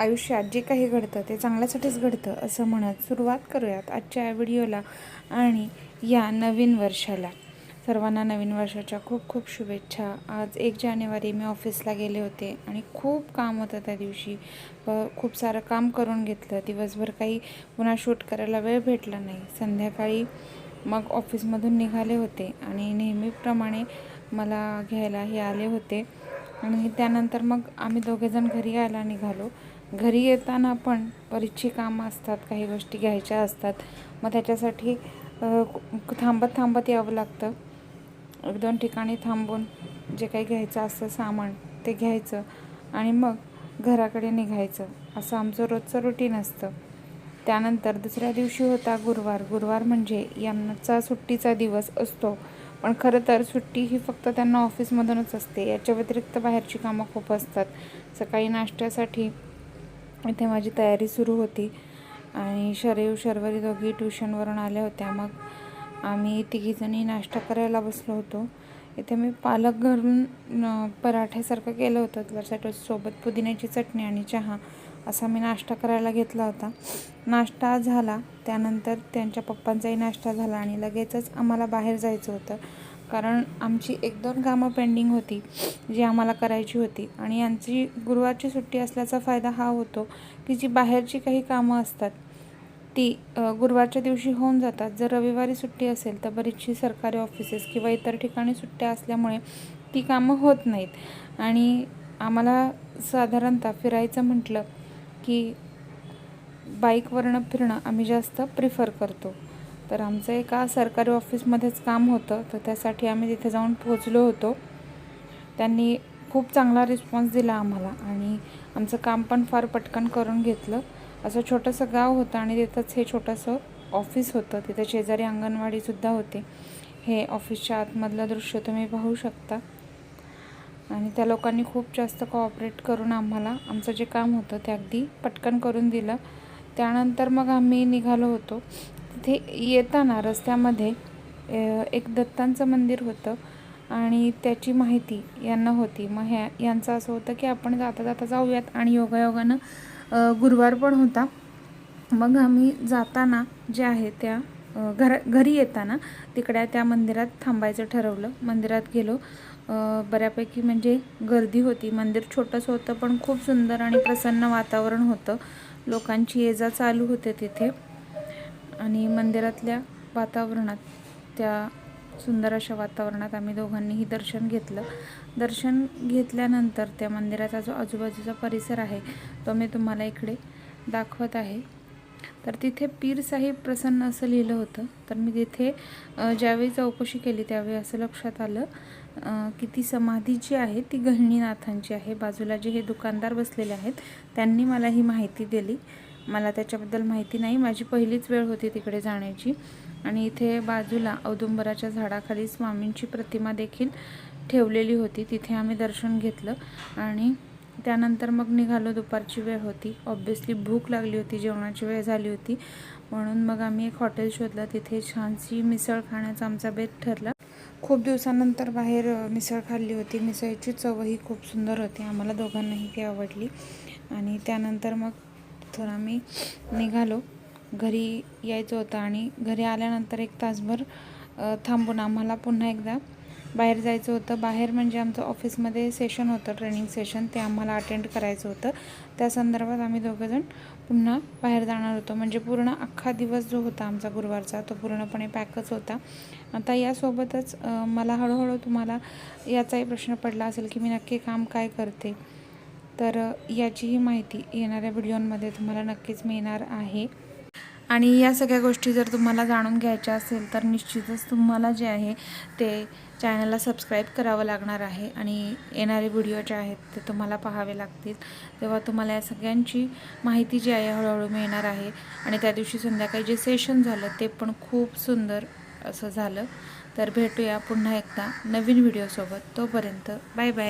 आयुष्यात जे काही घडतं ते चांगल्यासाठीच घडतं असं म्हणत सुरुवात करूयात आजच्या या व्हिडिओला आणि या नवीन वर्षाला. सर्वांना नवीन वर्षाच्या खूप खूप शुभेच्छा. आज एक जानेवारी मी ऑफिसला गेले होते आणि खूप काम होतं त्या दिवशी. खूप सारं काम करून घेतलं. दिवसभर काही पुन्हा शूट करायला वेळ भेटला नाही. संध्याकाळी मग ऑफिसमधून निघाले होते आणि नेहमीप्रमाणे मला घ्यायला हे आले होते. आणि त्यानंतर मग आम्ही दोघेजण घरी यायला निघालो. घरी येताना पण बरीचशी कामं असतात काही गोष्टी घ्यायच्या असतात. मग त्याच्यासाठी थांबत थांबत यावं लागतं. एक दोन ठिकाणी थांबून जे काही घ्यायचं असतं सामान ते घ्यायचं आणि मग घराकडे निघायचं. असं आमचं रोजचं रुटीन असतं. त्यानंतर दुसऱ्या दिवशी होता गुरुवार. गुरुवार म्हणजे यांचा सुट्टीचा दिवस असतो. पण खरं तर सुट्टी ही फक्त त्यांना ऑफिसमधूनच असते. याच्या व्यतिरिक्त बाहेरची कामं खूप असतात. सकाळी नाश्त्यासाठी इथे माझी तयारी सुरू होती. आणि शरयू शर्वरी दोघी ट्युशनवरून आल्या होत्या. मग आम्ही तिघीजणी नाश्ता करायला बसलो होतो. इथे मी पालक घरून पराठ्यासारखं केलं होतं. त्यासाठी सोबत पुदिन्याची चटणी आणि चहा असा मी नाश्ता करायला घेतला होता. नाश्ता झाला. त्यानंतर त्यांच्या पप्पांचाही नाश्ता झाला आणि लगेचच आम्हाला बाहेर जायचं होतं. कारण आमची एक दोन कामं पेंडिंग होती जी आम्हाला करायची होती. आणि यांची गुरुवारची सुट्टी असल्याचा फायदा हा होतो की जी बाहेरची काही कामं असतात ती गुरुवारच्या दिवशी होऊन जातात. जर रविवारी सुट्टी असेल तर बरीचशी सरकारी ऑफिसेस किंवा इतर ठिकाणी सुट्ट्या असल्यामुळे ती कामं होत नाहीत. आणि आम्हाला साधारणतः फिरायचं म्हटलं की बाईकवरनं फिरणं आम्ही जास्त प्रिफर करतो. तर आमचं एका सरकारी ऑफिसमध्येच काम होतं. तर त्यासाठी आम्ही तिथे जाऊन पोचलो होतो. त्यांनी खूप चांगला रिस्पॉन्स दिला आम्हाला आणि आमचं काम पण फार पटकन करून घेतलं. असं छोटंसं गाव होतं आणि तिथंच हे छोटंसं ऑफिस होतं. तिथे शेजारी अंगणवाडीसुद्धा होते. हे ऑफिसच्या आतमधलं दृश्य तुम्ही पाहू शकता. आणि त्या लोकांनी खूप जास्त कोऑपरेट करून आम्हाला आमचं जे काम होतं ते अगदी पटकन करून दिलं. त्यानंतर मग आम्ही निघालो होतो. तिथे येताना रस्त्यामध्ये एक दत्तांचं मंदिर होतं आणि त्याची माहिती यांना होती. मग ह्या यांचं असं होतं की आपण जाता जाता जाऊयात आणि योगायोगानं गुरुवार पण होता. मग आम्ही जाताना जे आहे त्या घरा घरी येताना तिकडे त्या मंदिरात थांबायचं ठरवलं. मंदिरात गेलो. बऱ्यापैकी म्हणजे गर्दी होती. मंदिर छोटंसं होतं पण खूप सुंदर आणि प्रसन्न वातावरण होतं. लोकांची ये जा चालू होते तिथे. आणि मंदिरातल्या वातावरणात त्या सुंदर अशा वातावरणात आम्ही दोघांनीही दर्शन घेतलं. दर्शन घेतल्यानंतर त्या मंदिराचा जो आजूबाजूचा परिसर आहे तो मी तुम्हाला इकडे दाखवत आहे. तर तिथे पीर साहेब प्रसन्न असं लिहिलं होतं. तर मी तिथे ज्यावेळी चौकशी केली त्यावेळी असं लक्षात आलं की ती समाधी जी आहे ती गहिणीनाथांची आहे. बाजूला जे हे दुकानदार बसलेले आहेत त्यांनी मला ही माहिती दिली. मला त्याच्याबद्दल माहिती नाही. माझी पहिलीच वेळ होती तिकडे जाण्याची. आणि इथे बाजूला औदुंबराच्या झाडाखाली स्वामींची प्रतिमा देखील ठेवलेली होती. तिथे आम्ही दर्शन घेतलं आणि त्यानंतर मग निघालो. दुपारची वेळ होती. ऑब्व्हियसली भूक लागली होती. जेवणाची वेळ झाली होती. म्हणून मग आम्ही एक हॉटेल शोधलं. तिथे छानशी मिसळ खाण्याचा आमचा बेत ठरला. खूप दिवसानंतर बाहेर मिसळ खाल्ली होती. मिसळची चवही खूप सुंदर होती. आम्हाला दोघांनाही ती आवडली. आणि त्यानंतर मग तर आम्ही निघालो. घरी यायचं होतं आणि घरी आल्यानंतर एक तासभर थांबून आम्हाला पुन्हा एकदा बाहेर जायचं होतं. बाहेर म्हणजे आमचं ऑफिसमध्ये सेशन होतं ट्रेनिंग सेशन. ते आम्हाला अटेंड करायचं होतं. त्या संदर्भात आम्ही दोघंजण पुन्हा बाहेर जाणार होतो. म्हणजे पूर्ण अख्खा दिवस जो होता आमचा गुरुवारचा तो पूर्णपणे पॅकच होता. आता यासोबतच मला हळूहळू तुम्हाला याचाही प्रश्न पडला असेल की मी नक्की काम काय करते? तर याचीही माहिती येणाऱ्या व्हिडिओमध्ये तुम्हाला नक्कीच मिळणार आहे. आणि या सगळ्या गोष्टी जर तुम्हाला जाणून घ्यायच्या असेल तर निश्चितच तुम्हाला जे आहे ते चॅनलला सबस्क्राईब करावं लागणार आहे. आणि येणारे व्हिडिओ जे आहेत ते तुम्हाला पाहावे लागतील. तेव्हा तुम्हाला या सगळ्यांची माहिती जी आहे हळूहळू मिळणार आहे. आणि त्या दिवशी संध्याकाळी जे सेशन झालं ते पण खूप सुंदर असं झालं. तर भेटूया पुन्हा एकदा नवीन व्हिडिओसोबत. तोपर्यंत बाय बाय.